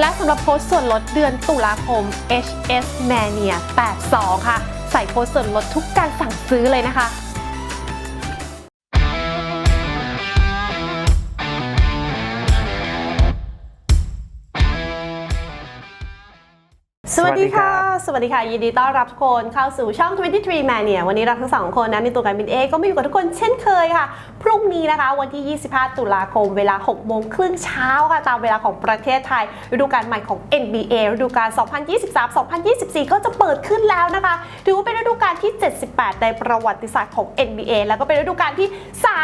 และสำหรับโค้ดส่วนลดเดือนตุลาคม HS Mania 82 ค่ะ ใส่โค้ดส่วนลดทุกการสั่งซื้อเลยนะคะสวัสดีค่ะ สวัสดีค่ะ ยินดีต้อนรับทุกคนเข้าสู่ช่อง 23 Mania วันนี้เราทั้งสองคนนะมีตัวการบินเอก็มาอยู่กับทุกคนเช่นเคยค่ะ พรุ่งนี้นะคะวันที่ 25 ตุลาคม เวลา 6 โมงครึ่งเช้าค่ะ ตามเวลาของประเทศไทย ฤดูกาลใหม่ของ NBA ฤดูกาล 2023-2024 ก็จะเปิดขึ้นแล้วนะคะ ถือว่าเป็นฤดูกาลที่ 78 ในประวัติศาสตร์ของ NBA แล้วก็เป็นฤดูกาลที่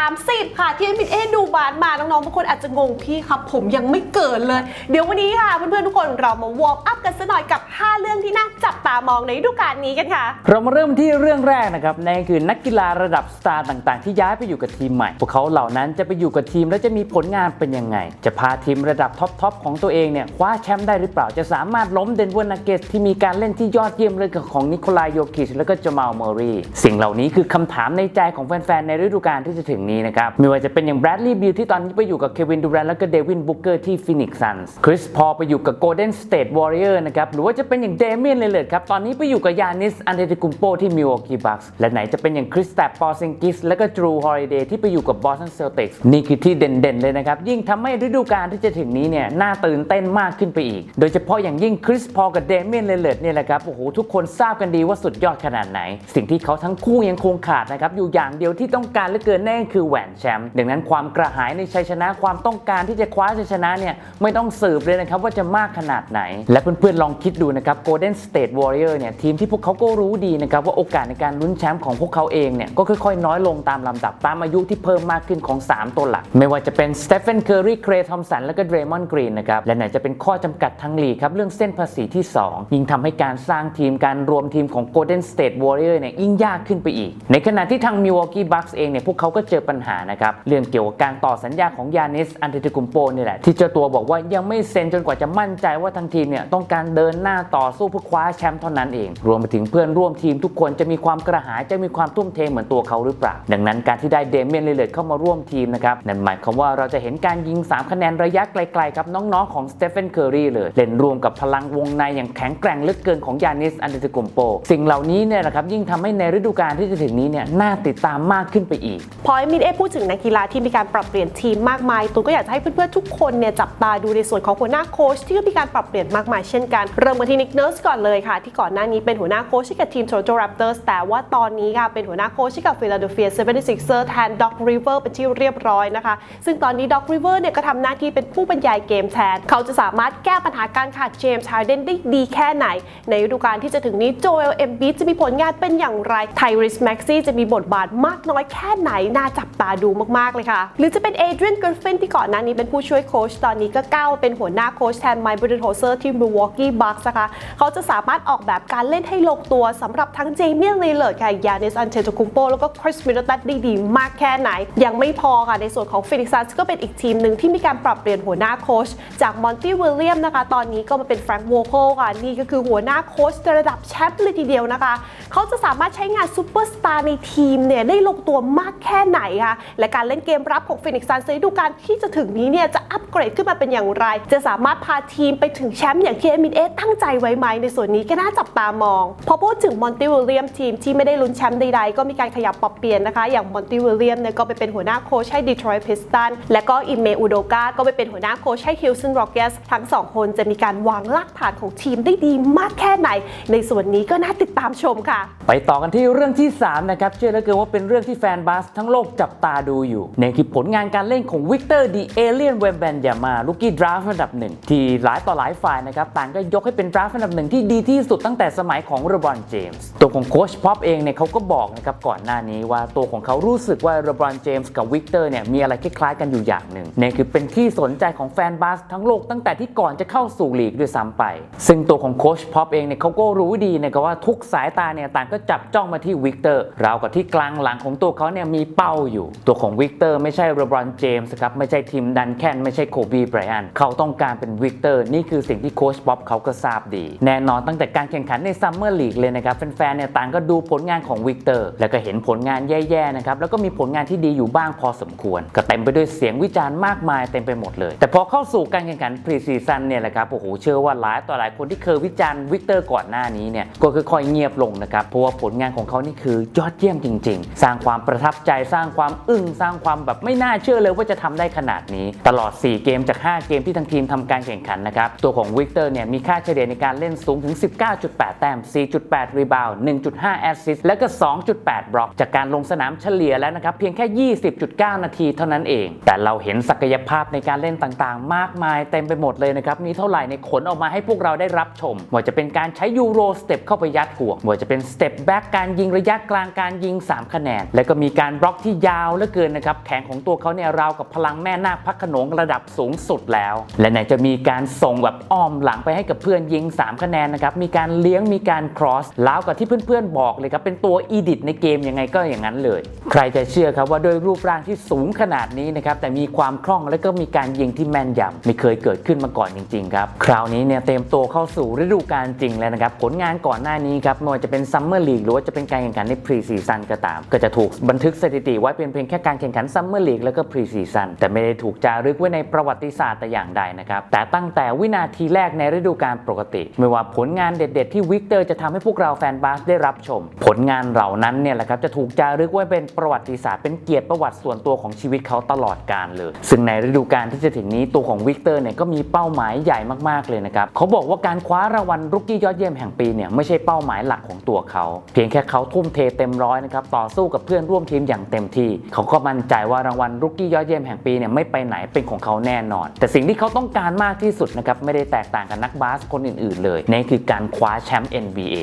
30 ค่ะ ที่ NBA ดูบานมา น้องๆบางคนอาจจะงงพี่ครับผมยังไม่เกิดเลย เดี๋ยววันนี้ค่ะเพื่อนๆทุกคนเรามาวอร์มอัพกันสักหน่อยกับ 5 เรื่องที่น่าจับตามองในฤดูกาลนี้กันค่ะ เรามาเริ่มที่เรื่องแรกนะครับนั่นคือนักกีฬาระดับสตาร์ต่างๆ ที่ย้ายไปอยู่กับทีมใหม่ พวกเขาเหล่านั้นจะไปอยู่กับทีมแล้วจะมีผลงานเป็นยังไง จะพาทีมระดับท็อปๆของตัวเองเนี่ยคว้าแชมป์ได้หรือเปล่าจะสามารถล้มเดนเวอร์นักเกตที่มีการเล่นที่ยอดเยี่ยมเลยกับของนิโคลายโยคิชแล้วก็จมาลเมอรีสิ่งเหล่านี้คือคำถามในใจของแฟนๆในฤดูกาลที่จะถึงนี้นะครับไม่ว่าจะเป็นอย่างแบรดลีย์บิลที่ตอนนี้ไปอยู่กับเควินดูแรนแล้วก็เดวินบุกเกอร์ที่ฟินิกซ์ซันส์คริสพอไปอยู่กับโกลเด้นสเตทวอริเออร์นะครับหรือว่าจะเป็นอย่างเดเมียนเลเลร์ครับตอนนี้ไปอยู่กับยานิสอันเดติกุมโปที่มิวอกีบัคส์และไหนจะเป็นอย่างคริสตัปปอร์ซิงกิสและก็ดรูฮอริเดย์ที่ไปอยู่กับบอสตันเซลติกส์นี่คือที่เด่นๆเลยนะครับ ยิ่งทำให้ฤดูกาลที่จะถึงนี้เนี่ยน่าตื่นเต้นมากขึ้นไปอีก โดยเฉพาะอย่างยิ่งคริสพอลกับเดเมียนเลเลร์เนี่ยแหละครับโอ้โหทุกคนทราบกันดีว่าสุดยอดขนาดไหน สิ่งที่เขาทั้งคู่ยังคงขาดนะครับอยู่อย่างเดียวที่ต้องการเหลือเกินนั่นคือแหวนแชมป์ดังนั้นความกระหายในชัยชนะความต้องการที่จะคว้าชัยชนะเนี่ยไม่ต้องสืบเลยนะครับว่าจะมากขนาดไหน และเพื่อนๆลองคิดดูนะครับ Golden State Warrior เนี่ยทีมที่พวกเขาก็รู้ดีนะครับว่าโอกาสในการลุ้นแชมป์ของพวกเขาเองเนี่ยก็ค่อยๆ น้อยลงตามลำดับตามอายุที่เพิ่มมากขึ้นของ 3 ตัวหลัก ไม่ว่าจะเป็นสเตฟ e นเคอร์รีเครย์ทอมสันและก็เดรมอนกรีนนะครับและไหนจะเป็นข้อจำกัดทางลีกครับเรื่องเส้นภาษีที่ 2 ยิ่งทำให้การสร้างทีมการรวมทีมของ Golden State Warrior เนี่ยยิ่งยากขึ้นไปอีก ในขณะที่ทาง Milwaukee Bucks เองเนี่ยพวกเขาก็เจอปัญหานะครับเรื่องเกี่ยวกับการต่อสัญญาของยานิสอันเดติกุมโปนี่แหละที่เจ้าตัวบอกว่ายังไม่เซ็นจนกว่าจะมั่นใจว่าทางทีมเนี่ยต้องการเดินหน้าต่อสู้เพื่อคว้าแชมป์เท่านั้นเอง รวมไปถึงเพื่อนร่วมทีมทุกคนจะมีความกระหายจะมีความทุ่มเทเหมือนตัวเขาหรือเปล่า ดังนั้นการที่ได้เดเมียนเลเลร์เข้ามาร่วมทีมนะครับนั่นหมายความว่าเราจะเห็นการยิง 3 คะแนนระยะไกลๆครับน้องๆของสเตฟ e นเคอร์รีเลยเล่นรวมกับพลังวงในอย่างแข็งแกร่งลือเกินของยานิสอันเดติกุมโป สิ่งเหล่านี้เนี่ยนะครับยิ่งทำให้ในฤดูกาลที่จะถึงนี้เนี่ยน่าติดตามมากขึ้นไปอีก พอเอมินเอพูดถึงนักกีฬาที่มีการปรับเปลี่ยนทีมมากมายตูนก็อยากจะให้เพื่อนๆทุกคนเนี่ยจับตาดูในส่วนของหัวหน้าโค้ชที่ก็มีการปรับเปลี่ยนมากมายเช่นกันเริ่มกันที่นิกเนิร์สก่อนเลยค่ะ ที่ก่อนหน้านี้เป็นหัวหน้าโค้ชกับทีม Toronto Raptors แต่ว่าตอนนี้ค่ะ เป็นหัวหน้าโค้ชให้กับ Philadelphia 76ers แทน Doc River เป็นที่เรียบร้อยนะคะ ซึ่งตอนนี้ Doc River เนี่ยก็ทำหน้าที่เป็นผู้บรรยายเกมแทน เขาจะสามารถแก้ปัญหาการขาดเจมส์ฮาร์เดนได้ดีแค่ไหน ในฤดูกาลที่จะถึงนี้โจเอลเอมบีจะมีผลงานเป็นอย่างไรไทริสแม็กซี่จะมีบทบาทมากน้อยแค่ไหนน่าจับตาดูมากๆเลยค่ะ หรือจะเป็นเอเดรียนกริฟฟินที่ก่อนหน้านี้เป็นผู้ช่วยโค้ชตอนนี้ก็ก้าวเป็นหัวหน้าโค้ชแทนไมค์บริโทเซอร์ที่มิลวอกกี้บัคส์นะคะเขาจะสามารถออกแบบการเล่นให้ลงตัวสำหรับทั้งเจเมียนลีเลอร์ค่ะยานิสอันเทโตคุมโปแล้วก็คริสมิดเดิลตันได้ดีมากแค่ไหน ยังไม่พอค่ะ ในส่วนของฟินิกซันก็เป็นอีกทีมหนึ่งที่มีการปรับเปลี่ยนหัวหน้าโค้ชจากมอนตี้วิลเลียมนะคะ ตอนนี้ก็มาเป็นแฟรงค์โวโคค่ะ นี่ก็คือหัวหน้าโค้ชระดับแชมป์เลยทีเดียวนะคะ เขาจะสามารถใช้งานซูเปอร์สตาร์ในทีมเนี่ยได้ลงตัวมากแค่ไหนคะและการเล่นเกมรับของฟินิกซันในฤดูกาลที่จะถึงนี้เนี่ยจะอัปเกรดขึ้นมาเป็นอย่างไร จะสามารถพาทีมไปถึงแชมป์อย่างที่เอมินเอตั้งใจไว้ไหมในส่วนนี้ก็น่าจับตามอง พอพูดถึงมอนตี้วิลเลียมทีมที่ไม่ได้ลุ้นแชมป์ใดๆก็มีการขยับปรับเปลี่ยนนะคะ อย่างมอนตี้วิลเลียมเนี่ยก็ไปเป็นหัวหน้าโค้ชให้ดีทรอยต์พิสตันและก็อิเมอุโดกาก็ไปเป็นหัวหน้าโค้ชให้ฮิลสันโรกเกสทั้งสองคนจะมีการวางรากฐานของทีมได้ดีมากแค่ไหน ในส่วนนี้ก็น่าติดตามชมค่ะ ไปต่อกันที่เรื่องที่ 3 นะครับ เชื่อเหลือเกินว่าเป็นเรื่องที่แฟนบาสทั้งโลกจับตาดูอยู่นั่นคือผลงานการเล่นของวิกเตอร์ดีเอเลียนเวมแบนยามาลูกี้ดราฟต์อันดับหนึ่งที่หลายต่อหลายฝ่ายนะครับต่างก็ยกให้เป็นดราฟต์อันดับหนึ่งที่ดีที่สุดตั้งแต่สมัยของเรบรอนเจมส์ตัวของโค้ชพ็อปเองเนี่ยเขาก็บอกนะครับก่อนหน้านี้ว่าตัวของเขารู้สึกว่าเรบรอนเจมส์กับวิกเตอร์เนี่ยมีอะไรคล้ายๆกันอยู่อย่างหนึ่งเนั่นคือเป็นที่สนใจของแฟนบาสทั้งโลกตั้งแต่ที่ก่อนจะเข้าสู่ลีกด้วยซ้ำไป ซึ่งตัวของโค้ชพ็อปเองเนี่ยเขาก็รู้ดีนะครับว่าทุกสายตาเนี่ยต่างก็จับจ้องมาที่วิกเตอร์ราวกับที่กลางหลังของตัวเขาเนี่ยมีเป้าอยู่ ตัวของวิกเตอร์ไม่ใช่เรบรอนเจมส์ครับไม่ใช่ทีมดันแคนไม่ใช่โคบีไบรอันเขาต้องการเป็นวิกเตอร์นี่คือสิ่งที่โค้ชป๊อปเขาก็ทราบดี แน่นอนตั้งตั้งแต่การแข่งขันในซัมเมอร์ลีกเลยนะครับแฟนๆเนี่ยต่างก็ดูผลงานของวิกเตอร์แล้วก็เห็นผลงานแย่ๆนะครับแล้วก็มีผลงานที่ดีอยู่บ้างพอสมควร ก็เต็มไปด้วยเสียงวิจารณ์มากมายเต็มไปหมดเลย แต่พอเข้าสู่การแข่งขันพรีซีซั่นเนี่ยแหละครับโอ้โหเชื่อว่าหลายต่อหลายคนที่เคยวิจารณ์วิกเตอร์ก่อนหน้านี้เนี่ยก็ค่อยๆเงียบลงนะครับเพราะว่าผลงานของเขานี่คือยอดเยี่ยมจริง ๆ สร้างความประทับใจสร้างความอึ้งสร้างความแบบไม่น่าเชื่อเลยว่าจะทำได้ขนาดนี้ ตลอด 4 เกมจาก 5 เกมที่ทั้งทีมทำการแข่งขันนะครับตัวของวิกเตอร์เนี่ยมีค่าเฉลี่ยในการเล่นสูงถึง19.8 แต้ม 4.8 รีบาวด์ 1.5 แอสซิสต์และก็ 2.8 บล็อก จากการลงสนามเฉลี่ยแล้วนะครับ เพียงแค่ 20.9 นาทีเท่านั้นเอง แต่เราเห็นศักยภาพในการเล่นต่างๆ มากมายเต็มไปหมดเลยนะครับ มีเท่าไหร่ในขนออกมาให้พวกเราได้รับชมว่าจะเป็นการใช้ยูโรสเต็ปเข้าไปยัดห่วงว่าจะเป็นสเต็ปแบ็กการยิงระยะกลางการยิง 3 คะแนน และก็มีการบล็อกที่ยาวเหลือเกินนะครับแขนของตัวเขาเนี่ยราวกับพลังแม่นาคพักขนงระดับสูงสุดแล้ว และไหนจะมีการส่งแบบอ้อมหลังไปให้กับเพื่อนยิง 3 คะแนนนะครับมีการเลี้ยงมีการครอสแล้วกับที่เพื่อนๆบอกเลยครับเป็นตัวอีดิทในเกมยังไงก็อย่างนั้นเลย ใครจะเชื่อครับว่าด้วยรูปร่างที่สูงขนาดนี้นะครับแต่มีความคล่องและก็มีการยิงที่แม่นยำไม่เคยเกิดขึ้นมาก่อนจริงๆครับคราวนี้เนี่ยเต็มตัวเข้าสู่ฤดูกาลจริงแล้วนะครับผลงานก่อนหน้านี้ครับไม่ว่าจะเป็นซัมเมอร์ลีกหรือว่าจะเป็นการแข่งขันในพรีซีซันก็ตาม ก็จะถูกบันทึกสถิติไว้เป็นเพียงแค่การแข่งขันซัมเมอร์ลีกแล้วก็พรีซีซันแต่ไม่ได้ถูกจารึกไว้ในประวัติศาสตร์แต่อย่างใดนะครับแต่ตั้งแต่วินาทีแรกในฤดูกาลปกติ ไม่ว่าผลงานานเด็ด ๆ ที่วิกเตอร์จะทำให้พวกเราแฟนบาสได้รับชม ผลงานเหล่านั้นเนี่ยแหละครับจะถูกจารึกไว้เป็นประวัติศาสตร์เป็นเกียรติประวัติส่วนตัวของชีวิตเขาตลอดกาลเลย ซึ่งในฤดูกาลที่จะถึงนี้ตัวของวิกเตอร์เนี่ยก็มีเป้าหมายใหญ่มากๆเลยนะครับเขาบอกว่าการคว้ารางวัลรุกกี้ยอดเยี่ยมแห่งปีเนี่ยไม่ใช่เป้าหมายหลักของตัวเขา เพียงแค่เขาทุ่มเทเต็มร้อยนะครับต่อสู้กับเพื่อนร่วมทีมอย่างเต็มที่ เขาก็มั่นใจว่ารางวัลรุกกี้ยอดเยี่ยมแห่งปีเนี่ยไม่ไปไหนเป็นของเขาแน่นอน แต่สิ่งที่เขาต้องการมากที่สุดนะครับไม่ได้แตกต่างกับนักบาสคนอื่น ๆ เลยนั่คือการคว้าแชมป์ NBA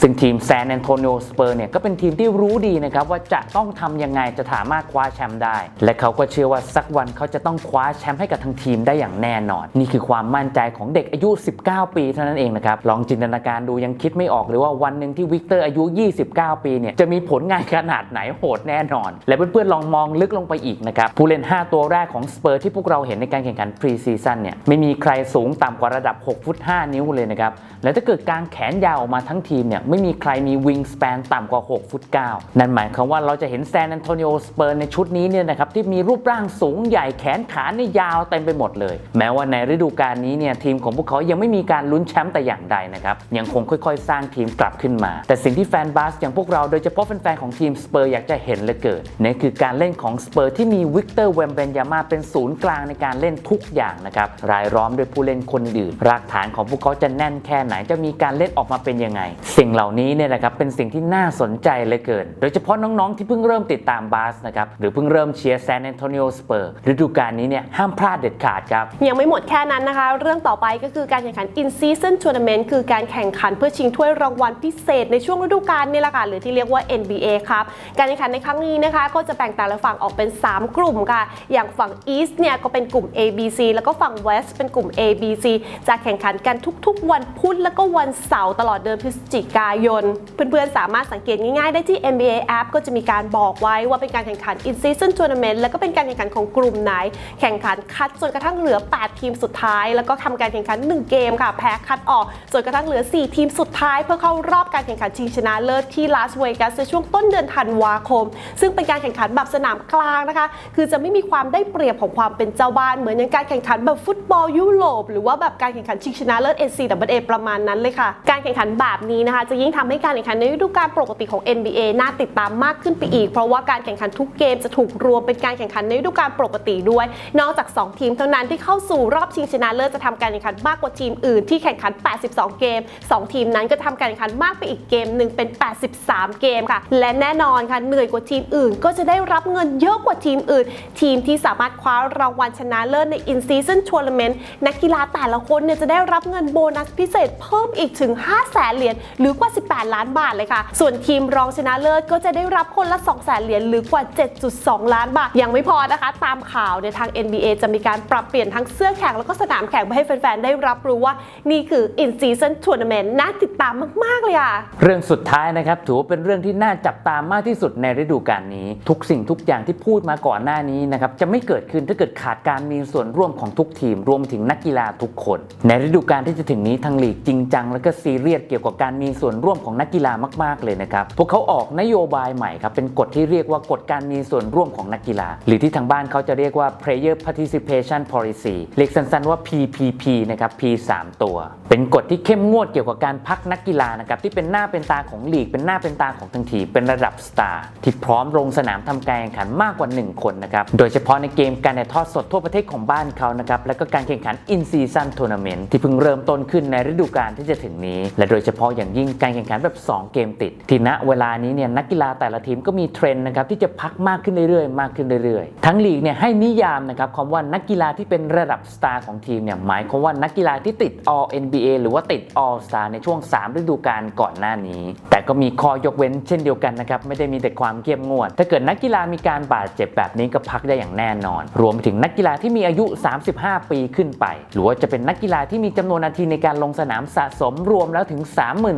ซึ่งทีมแซนแอนโทนิโอสเปอร์เนี่ยก็เป็นทีมที่รู้ดีนะครับว่าจะต้องทำยังไงจะสามารถคว้าแชมป์ได้ และเขาก็เชื่อว่าสักวันเขาจะต้องคว้าแชมป์ให้กับทางทีมได้อย่างแน่นอน นี่คือความมั่นใจของเด็กอายุ 19 ปีเท่านั้นเองนะครับลองจินตนาการดูยังคิดไม่ออกเลยว่าวันหนึ่งที่วิกเตอร์อายุ 29 ปีเนี่ยจะมีผลงานขนาดไหนโหดแน่นอน และเพื่อนๆลองมองลึกลงไปอีกนะครับผู้เล่น 5 ตัวแรกของสเปอร์ที่พวกเราเห็นในการแข่งขันพรีซีซั่นเนี่ยไม่มีใครสูงต่ำกว่าระดับ 6 ฟุต 5 นิ้วเลยนะครับและถ้าเกิดการแขนยาวออกมาทั้งทีมเนี่ยไม่มีใครมีวิงส p ปนต่ำกว่า 6 ฟุต 9 นั่นหมายความว่าเราจะเห็นแซน a อนโทนิโอสเปอร์ในชุดนี้เนี่ยนะครับที่มีรูปร่างสูงใหญ่แขนขาเนี่ยยาวเต็มไปหมดเลย แม้ว่าในฤดูกาลนี้เนี่ยทีมของพวกเขายังไม่มีการลุ้นแชมป์แต่อย่างใดนะครับยังคงค่อยๆ สร้างทีมกลับขึ้นมา แต่สิ่งที่แฟนบาสอย่างพวกเราโดยเฉพาะแฟนๆของทีมสเปอร์อยากจะเห็นเลือเกินนั่นคือการเล่นของสเปอร์ที่มีวิกเตอร์เวมเบนยามาเป็นศูนย์กลางในการเล่นทุกอย่างนะครับรายล้อมด้วยผู้เล่นคนอื่น รากฐานของพวกเขาจะแน่นแค่ไหนจะมีการเล่นออกมาเป็นยังไง สิ่งเหล่านี้เนี่ยนะครับเป็นสิ่งที่น่าสนใจเลือเกิน โดยเฉพาะน้องๆที่เพิ่งเริ่มติดตามบาสนะครับหรือเพิ่งเริ่มเชียร์แซน a อนโทนิโอสเปอร์ฤดูกาลนี้เนี่ยห้ามพลาดเด็ดขาดครับ ยังไม่หมดแค่นั้นนะคะ เรื่องต่อไปก็คือการแข่งขัน in season tournament คือการแข่งขันเพื่อชิงถ้วยรางวัลพิเศษในช่วงฤดูกาลนี่แหละค่ะหรือที่เรียกว่า NBA ครับการแข่งขันในครั้งนี้นะคะ ก็จะแบ่งแต่ละฝั่งออกเป็น 3 กลุ่มค่ะ อย่างฝั่ง East เนี่ยก็เป็นกลุ่ม A B C แล้วก็ฝั่ง West เป็นกลุ่ม A B C จะแข่งขันกันทุกๆ วันพุธแล้วก็็วันเสาร์ตลอดเดือนพฤศจิกายน เพื่อนๆ สามารถสังเกตง่ายๆ ได้ที่ NBA app ก็จะมีการบอกไว้ว่าเป็นการแข่งขัน in season tournament แล้วก็เป็นการแข่งขันของกลุ่มไหน แข่งขันคัดจนกระทั่งเหลือ 8 ทีมสุดท้าย แล้วก็ทำการแข่งขัน 1 เกมค่ะ แพ้คัดออกจนกระทั่งเหลือ 4 ทีมสุดท้าย เพื่อเข้ารอบการแข่งขันชิงชนะเลิศที่ลาสเวกัสในช่วงต้นเดือนธันวาคม ซึ่งเป็นการแข่งขันแบบสนามกลางนะคะ คือจะไม่มีความได้เปรียบของความเป็นเจ้าบ้านเหมือนอย่างการแข่งขันแบบฟุตบอลยุโรปหรือว่าแบบการแข่งขันชิงชนะเลิศ NCAA ประมาณนั้นเลยค่ะ การแข่งขันแบบนี้นะคะ จะยิ่งทำให้การแข่งขันในฤดูกาลปกติของ NBA น่าติดตามมากขึ้นไปอีก เพราะว่าการแข่งขันทุกเกมจะถูกรวมเป็นการแข่งขันในฤดูกาลปกติด้วย นอกจาก 2 ทีมเท่านั้นที่เข้าสู่รอบชิงชนะเลิศจะทำการแข่งขันมากกว่าทีมอื่นที่แข่งขัน 82 เกม 2 ทีมนั้นก็ทำการแข่งขันมากไปอีกเกมหนึ่งเป็น 83 เกมค่ะ และแน่นอนค่ะเหนื่อยกว่าทีมอื่น ก็จะได้รับเงินเยอะกว่าทีมอื่น ทีมที่สามารถคว้ารางวัลชนะเลิศใน in season tournament นักกีฬาแต่ละคนเนี่ยจะได้รับเงินโบนัสพิเศษเพิ่มอีกถึง 5 0 0แสนเหรียญหรือกว่า 18 ล้านบาทเลยค่ะ ส่วนทีมรองชนะเลิศก็จะได้รับคนละ 2 0 0แสนเหรียญหรือกว่า 7.2 ล้านบาท ยังไม่พอนะคะ ตามข่าวเนี่ยทาง NBA จะมีการปรับเปลี่ยนทั้งเสื้อแข่งแล้วก็สนามแข่งเพื่อให้แฟนๆ ได้รับรู้ว่านี่คือ in season tournament น่าติดตามมาก ๆ เลยอะ เรื่องสุดท้ายนะครับถือว่าเป็นเรื่องที่น่าจับตามากที่สุดในฤดูกาลนี้ ทุกสิ่งทุกอย่างที่พูดมาก่อนหน้านี้นะครับจะไม่เกิดขึ้นถ้าเกิดขาดการมีส่วนร่วมของทุกทีมรวมถึงนักกีฬาทุกคน ในฤดูกาลที่จะถึงนี้ทางลีกจริงจังและก็ซีเรียสเกี่ยวกับการมีส่วนร่วมของนักกีฬามาก ๆ เลยนะครับ พวกเขาออกนโยบายใหม่ครับเป็นกฎที่เรียกว่ากฎการมีส่วนร่วมของนักกีฬา หรือที่ทางบ้านเขาจะเรียกว่า Player Participation Policy เรียกสั้น ๆ ว่า PPP นะครับ P 3ตัว เป็นกฎที่เข้มงวดเกี่ยวกับการพักนักกีฬานะครับที่เป็นหน้าเป็นตาของลีก เป็นหน้าเป็นตาของทั้งทีมเป็นระดับสตาร์ที่พร้อมลงสนามทำการแข่งขันมากกว่า 1 คนนะครับโดยเฉพาะในเกมการถ่ายทอดสดทั่วประเทศของบ้านเขานะครับและก็การแข่งขัน In Season Tournament ที่เพิ่งเริ่มต้นขึ้นในฤดูกาลที่จะถึงนี้ และโดยเฉพาะอย่างยิ่งการแข่งขันแบบ 2 เกมติด ที่ณเวลานี้เนี่ยนักกีฬาแต่ละทีมก็มีเทรนด์นะครับที่จะพักมากขึ้นเรื่อยๆมากขึ้นเรื่อยๆ ทั้งลีกเนี่ยให้นิยามนะครับคำว่านักกีฬาที่เป็นระดับสตาร์ของทีมเนี่ยหมายความว่านักกีฬาที่ติด All NBA หรือว่าติด All Star ในช่วง 3 ฤดูกาลก่อนหน้านี้ แต่ก็มีข้อยกเว้นเช่นเดียวกันนะครับไม่ได้มีแต่ความเข้มงวด ถ้าเกิดนักกีฬามีการบาดเจ็บแบบนี้ก็พักได้อย่างแน่นอน รวมไปถึงนักกีฬาที่มีอายุ 35 ปีขึ้นไป หรือว่าจะเป็นนักกีฬาที่มีจำนวนนาทีในการลงสนามสะสมรวมแล้วถึง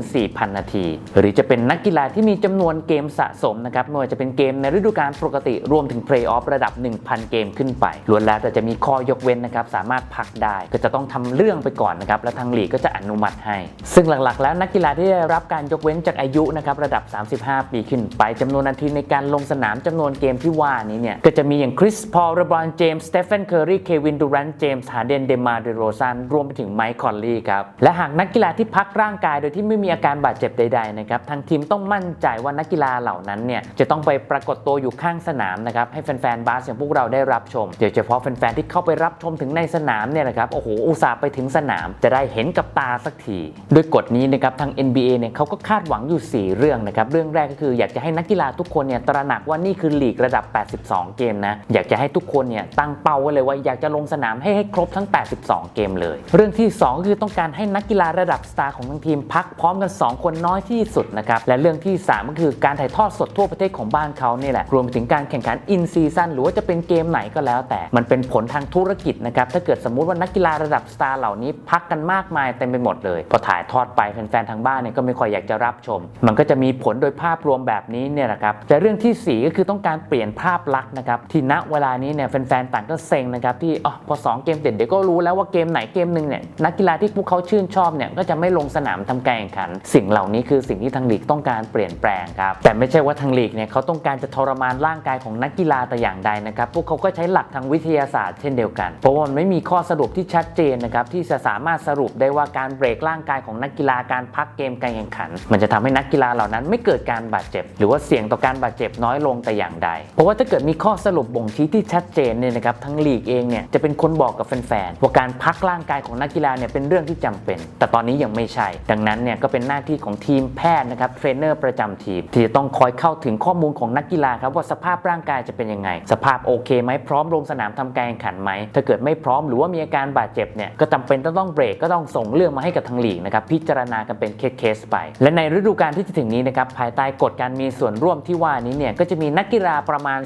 34,000 นาที หรือจะเป็นนักกีฬาที่มีจำนวนเกมสะสมนะครับไม่ว่าจะเป็นเกมในฤดูกาลปกติรวมถึงเพลย์ออฟระดับ 1,000 เกมขึ้นไปล้วนแล้วแต่จะมีข้อยกเว้นนะครับสามารถพักได้ก็จะต้องทำเรื่องไปก่อนนะครับแล้วทางลีกก็จะอนุมัติให้ ซึ่งหลักๆ แล้วนักกีฬาที่ได้รับการยกเว้นจากอายุนะครับระดับ 35 ปีขึ้นไปจำนวนนาทีในการลงสนามจำนวนเกมที่ว่านี้เนี่ยก็จะมีอย่างคริสพอลเรบรอนเจมส์สเตฟานเคอร์รีเควินดูรันเจมส์ฮาร์เดนเดมาเดโรซันรวมไปถึงไมค์คอลลีครับและหากนักกีฬาที่พักร่างกายโดยที่ไม่มีอาการบาดเจ็บใดๆนะครับทางทีมต้องมั่นใจว่านักกีฬาเหล่านั้นเนี่ยจะต้องไปปรากฏตัวอยู่ข้างสนามนะครับให้แฟนๆบาสอย่างพวกเราได้รับชมโดยเฉพาะแฟนๆที่เข้าไปรับชมถึงในสนามเนี่ยนะครับโอ้โหอุตส่าห์ไปถึงสนามจะได้เห็นกับตาสักทีโดยกฎนี้นะครับทาง NBA เนี่ยเขาก็คาดหวังอยู่ 4 เรื่องนะครับเรื่องแรกก็คืออยากจะให้นักกีฬาทุกคนเนี่ยตระหนักว่านี่คือลีกระดับ 82 เกมนะอยากจะให้ทุกคนเนี่ยตั้งเป้าไว้เลยว่าอยากจะลงสนามให้ให้ครบทั้ง 82 เกมเลย เรื่องที่ 2 ก็คือต้องการให้นักกีฬาระดับสตาร์ของทั้งทีมพักพร้อมกัน 2 คนน้อยที่สุดนะครับ และเรื่องที่ 3 ก็คือการถ่ายทอดสดทั่วประเทศของบ้านเขาเนี่ยแหละ รวมไปถึงการแข่งขันอินซีซันหรือว่าจะเป็นเกมไหนก็แล้ว แต่มันเป็นผลทางธุรกิจนะครับถ้าเกิดสมมุติว่านักกีฬาระดับสตาร์เหล่านี้พักกันมากมายเต็มไปหมดเลย พอถ่ายทอดไปแฟนๆทางบ้านเนี่ยก็ไม่ค่อยอยากจะรับชม มันก็จะมีผลโดยภาพรวมแบบนี้เนี่ยนะครับแต่เรื่องที่สี่ก็คือต้องการเปลี่ยนภาพลักษณ์นะครับที่ณเวลานี้เนี่ยแฟนๆต่างก็เซ็งนะครับที่อ๋อพอสองเกมเสร็จเดี๋ยวก็รู้แล้วว่าเกมไหนเกมหนึ่งเนี่ยนักกีฬาที่พวกเขาชื่นชอบเนี่ยก็จะไม่ลงสนามทำการแข่งขัน สิ่งเหล่านี้คือสิ่งที่ทางลีกต้องการเปลี่ยนแปลงครับแต่ไม่ใช่ว่าทางลีกเนี่ยเขาต้องการจะทรมานร่างกายของนักกีฬาแต่อย่างใดนะครับพวกเขาก็ใช้หลักทางวิทยาศาสตร์เช่นเดียวกัน เพราะว่ามันไม่มีข้อสรุปที่ชัดเจนนะครับที่จะสามารถสรุปได้ว่าการเบรกร่างกายของนักกีฬาการพักเกมการแข่งขัน มันจะทำให้นักกีฬาเหล่านั้นไม่เกิดการบาดเจ็บ หรือว่าเสี่ยงต่อการบาดเจ็บน้อยลงแต่อย่างใด เพราะว่าถ้าเกิดมีข้อสรุปบ่งชี้ที่ชัดเจนเนี่ยนะครับทั้งลีกเองเนี่ยจะเป็นคนบอกกับแฟนๆว่าการพักร่างกายของนักกีฬาเนี่ยเป็นเรื่องที่จำเป็น แต่ตอนนี้ยังไม่ใช่ ดังนั้นเนี่ยก็เป็นหน้าที่ของทีมแพทย์นะครับเทรนเนอร์ประจำทีม ที่จะต้องคอยเข้าถึงข้อมูลของนักกีฬาครับว่าสภาพร่างกายจะเป็นยังไง สภาพโอเคไหมพร้อมลงสนามทำการแข่งขันไหมถ้าเกิดไม่พร้อมหรือว่ามีอาการบาดเจ็บเนี่ยก็จำเป็นต้องต้องเบรกก็ต้องส่งเรื่องมาให้กับทางลีกนะครับพิจารณากันเป็นเคสไป และในฤดูกาลที่จะถึงนี้นะครับภายใต้กฎการมีส่วนร่วมที่ว่านี้เนี่ยก็จะมีนักกีฬาประมาณ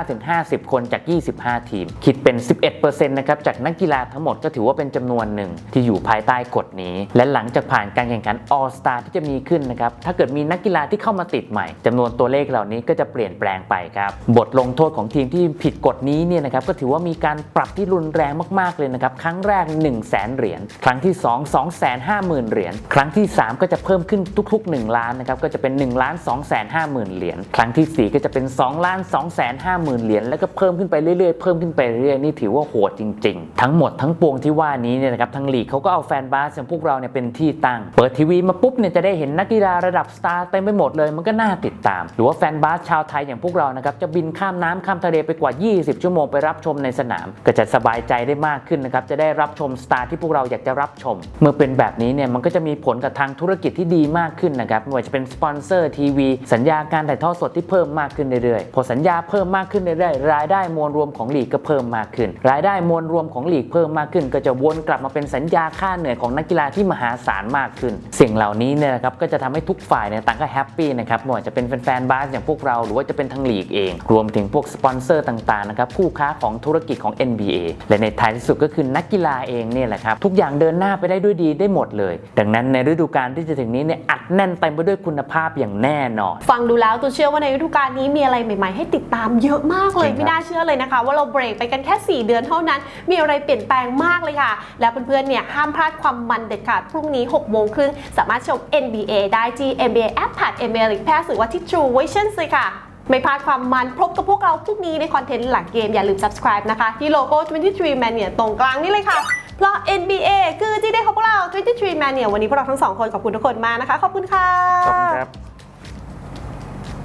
49-50 คนจาก 25 ทีม คิดเป็น 11%นะครับจากนักกีฬาทั้งหมดก็ถือว่าเป็นจำนวนหนึ่งที่อยู่ภายใต้กฎนี้และหลังจากผ่านการแข่งขัน All Star ที่จะมีขึ้นนะครับ ถ้าเกิดมีนักกีฬาที่เข้ามาติดใหม่จำนวนตัวเลขเหล่านี้ก็จะเปลี่ยนแปลงไปครับ บทลงโทษของทีมที่ผิดกฎนี้เนี่ยนะครับก็ถือว่ามีการปรับที่รุนแรงมากๆเลยนะครับ ครั้งแรก 1 0 0 0 0แเหรียญครั้งที่ 2 2 5 0 0 0 0เหรียญครั้งที่ 3 ก็จะเพิ่มขึ้นทุก ๆ 1 ล้านนะครับก็จะเป็น1ล้าน2 5 0 0 0 0เหรียญครั้งทีสี่ 4 ก็จะเป็น2ล้าน2 5 0 0 0 0เหรียญแล้วก็เพิ่มขึ้นไปเรื่อยๆเพิ่มขึ้นไปเรื่อยๆนี่ถือว่าโหดจริง ๆ ทั้งหมดทั้งปวงที่ว่านี้เนี่ยนะครับทางลีกเขาก็เอาแฟนบาสอย่างพวกเราเนี่ยเป็นที่ตั้ง เปิดทีวีมาปุ๊บเนี่ยจะได้เห็นนักกีฬาระดับสตาร์เต็มไปหมดเลย มันก็น่าติดตาม หรือว่าแฟนบาสชาวไทยอย่างพวกเรานะครับจะบินข้ามน้ำข้ามทะเลไปกว่า 20 ชั่วโมงไปรับชมในสนาม ก็จะสบายใจได้มากขึ้นนะครับจะได้รับชมสตาร์ที่พวกเราอยากจะรับชม เมื่อเป็นแบบนี้เนี่ยมันก็จะมีผลกับทางธุรกิจที่ดีมากขึ้นนะครับไม่ว่าจะเป็นสปอนเซอร์ทีวีสัญญาการถ่ายทอดสดที่เพิ่มมากขึ้นเรื่อยๆพอสัญญาเพิ่มมากขึ้นเรื่อยๆรายได้มวลรวมของลีกก็เพิ่มมากขึ้น รายได้มวลรวมของลีกเพิ่มมากขึ้น ก็จะวนกลับมาเป็นสัญญาค่าเหนื่อยของนักกีฬาที่มหาศาลมากขึ้น สิ่งเหล่านี้เนี่ยนะครับก็จะทำให้ทุกฝ่ายเนี่ยต่างก็แฮปปี้นะครับไม่ว่าจะเป็นแฟนๆบาสอย่างพวกเราหรือว่าจะเป็นทางลีกเอง รวมถึงพวกสปอนเซอร์ต่างๆนะครับคู่ค้าของธุรกิจของ NBA และในท้ายที่สุดก็คือนักกีฬาเองเนี่ยแหละครับทุกอย่างเดินหน้าไปได้ด้วยดีได้หมดเลย ดังนั้นในฤดูกาลที่จะถึงนี้เนี่ยอัดแน่นเต็มไปด้วยคุณภาพอย่างแน่นอน ฟังดูแล้วตัวเชื่อว่าในฤดูกาลนี้มีอะไรใหม่ๆ ให้ติดตามเยอะมากเลจริยงครับไม่น่าเชื่อเลยนะคะ ว่าเราเบรกไปกันแค่ 4 เดือนเท่านั้น มีอะไรเปลี่ยนแปลงมากเลยค่ะ และเพื่อนๆเนี่ยห้ามพลาดความมันเด็ดขาดค่ะ พรุ่งนี้ 6 โมงครึ่ง สามารถชม NBA ได้ที่ NBA App ผ่าน NBA League Pass หรือว่าที่ True Vision เลยค่ะ ไม่พลาดความมันพบกับพวกเราพรุ่งนี้ในคอนเทนต์หลังเกม อย่าลืม subscribe นะคะ ที่โลโก้ 23 Mania ตรงกลางนี่เลยค่ะ เพราะ NBA คือที่ได้ของพวกเรา 23 Mania วันนี้พวกเราทั้งสองคนขอบคุณทุกคนมากนะคะ ขอบคุณค่ะขอบคุณครับ